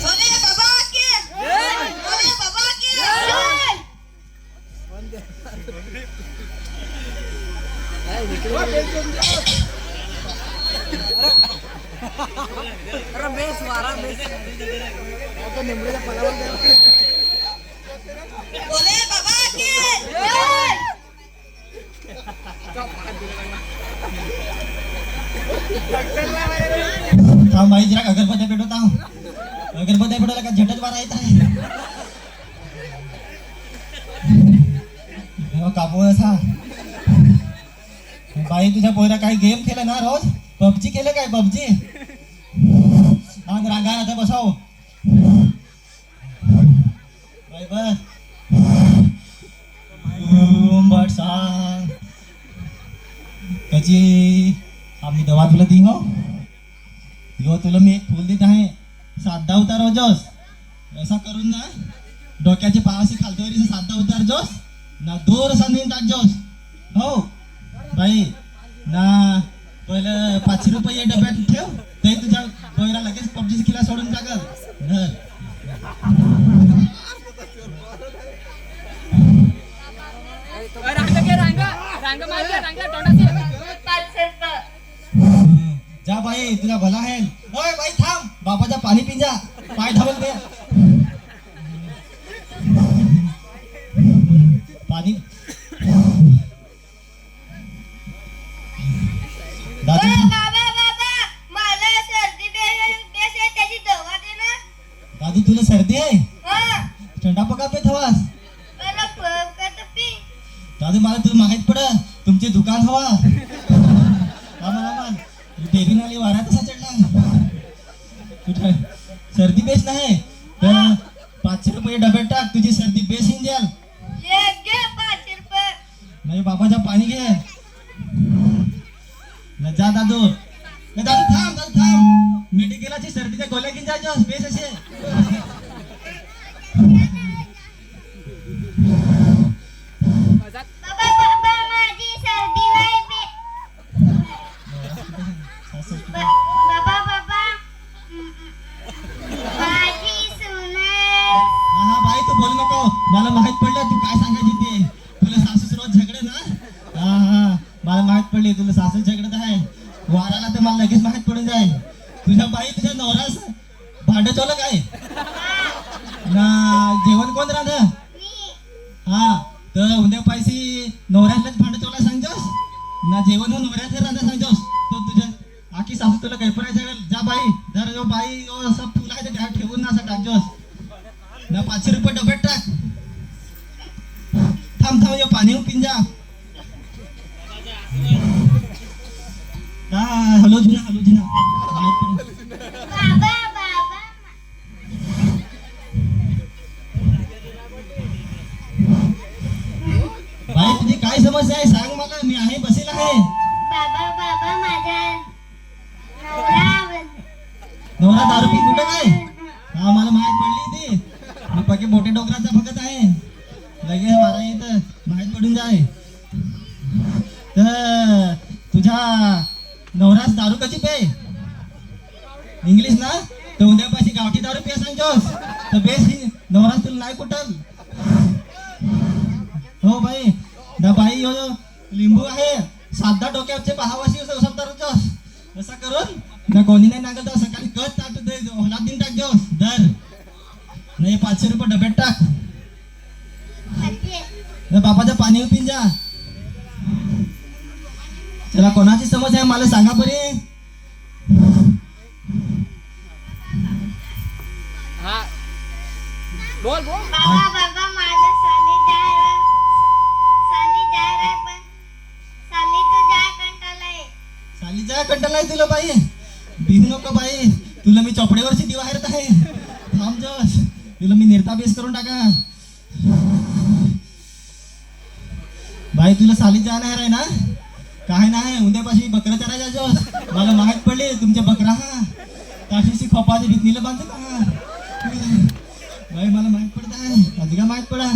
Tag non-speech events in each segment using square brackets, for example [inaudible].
भोले बाबा की भोले बाबा की भोले बाबा की थांब बाई जरा अगरबत्या पेटवत आहो अगरबत्त्या हो. पेटवला का झटच बारा येत आहे. हो, असा. बाई तुझ्या पोरा काही गेम खेळ ना रोज? पबजी केलं काय पबजी रांग रांगा आता बसाव. Bye bus. बट सांग. कची आम्ही दवा तुला दिनो हो. यो तुला मी एक फुल देत आहे. साधा उतार हो जोस. असा करून ना डोक्याचे पावाशी खालतोरी साधा उतार जोस. ना दूर असा टाक जोस. हो. बाई ना पहिलं पाचशे रुपये डब्यात ठेव. ते तुझ्या पोयरा लगेच पबजीची खिला सोडून टाकल. धर. रांग रांग. रांग तोंडाची जा बाई तुझा भला आहे. ओय बाई थांब. बापाचा पाणी पिंजा पाय धावल दे पाणी. दादू. दादू तुला सर्दी आहे? हा. थंडा पका पे थवास. दादू मला तुला माहीत पड तुमचे दुकान हवा. डेरी नाली वारा तसा चढला कुठं? सर्दी बेस नाही. तर पाचशे रुपये डब्यात टाक. तुझी सर्दी बेस येऊन द्याल. नाही बाबाचा पाणी घे. न जा दादू. न दादू थांब दादू थांब. मेडिकलाची सर्दीच्या गोळ्या घेऊन जायच्या. बेस असे [laughs] तुझ्याकडे सासू आहे. वाराला तर मला लगेच माहीत पडून जाईल. तुझ्या बाई तुझ्या नवरास भांडत चोलं काय? ना जेवण कोण राहत? हा तर उद्या पैसे नवऱ्यातल्याच भांड चोला सांगतोस? ना जेवण होऊन नवऱ्यातलं राहता सांगतोस? तो तुझ्या आखी सासू तुला काही पण जा बाई जर जो बाई जो असं फुल आहे ते ठेवून ना असं टाकतोस. ना पाचशे रुपये डब्यात टाक. थांब थांब पाणी पिंजा हॅलो जुना हॅलो जुना. बाई तुझी काय समस्या आहे? सांग मला. मी आहे बसेल आहे. बाबा बाबा माझ्या नवरा दारू पी कुठं काय? हा मला माहीत पडली ती. मी पके मोठे डोंगराचा फकत आहे. लगेच मारा येत माहीत पडून जाय. तर तुझ्या नवरास दारू कशी पे? इंग्लिश ना? तर उद्यापाशी गावठी दारू पिया सांगतोस तर बेस ही नवरास तुला नाही कुठं? हो बाई. ना बाई यो लिंबू आहे. साधा डोक्यावरचे पहावाशी असं दारूचोस असं करून ना कोणी नाही नागत सकाळी कत ताट दे होला दिन टाक देऊ दर नाही पाचशे रुपये डब्यात टाक. बापाचं पाणी पिन जा. चला कोणाची समस्या आहे? मला सांगा बरे. हा. बोल बोल. बाबा बाबा माझं साली जाय साली जाय रे पण साली तू जाय कंटाळाय साली जा कंटाळा आहे तुला बाई. भिवू नको बाई. तुला मी चोपडेवरची दिवा हरत आहे. थांब जोस. तुला मी निर्ता बेस करून टाका. बाई तुला साली जाणार आहे ना? काय नाही उद्यापाशी बकरं चरायच्या मला माहीत पडले तुमच्या बकरा हा. काशीशी खोपाची भीतीला बांधत हा मला माहीत पडत आहे. अधिका माहीत पडा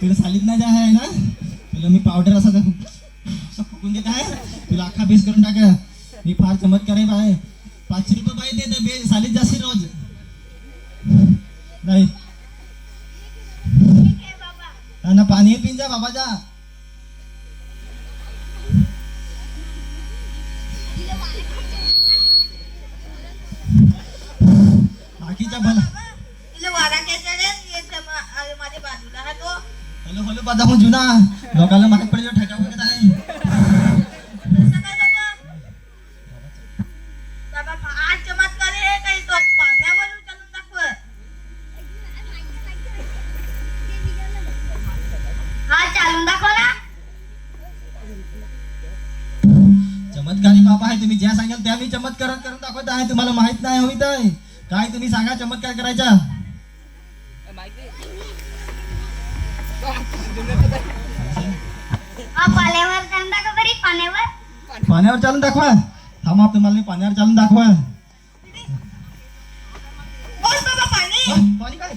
तुला सालीत नाही आहे ना? तुला मी पावडर असा असं फुकून देत आहे. तुला अख्खा बेस करून टाका. मी फार चमत्कार आहे बाय पाचशे रुपये पाहिजे ते बे सालीत जास्ती रोज. नाही ना पाणी पिन जा. बाबाजा बाकीच्या भला तिला वारा घ्यायचा माझ्या बाजूला हा तो हॅलो हॅलो बाजा मग जुना लोकांना माहीत पडेल ठेका बघत आहे कसं काय बाबा बाबा आज चमत्कार आहे काही तो पाण्यावर उचलून दाखव हा चालून दाखव ना तुम्ही ज्या सांगाल त्या मी चमत्कार करून दाखवत आहे. तुम्हाला माहीत नाही हवी तर काय तुम्ही सांगा चमत्कार करायचा? पाण्यावर चालून दाखव थांबा तुम्हाला मी पाण्यावर चालून दाखवा. पाणी काय?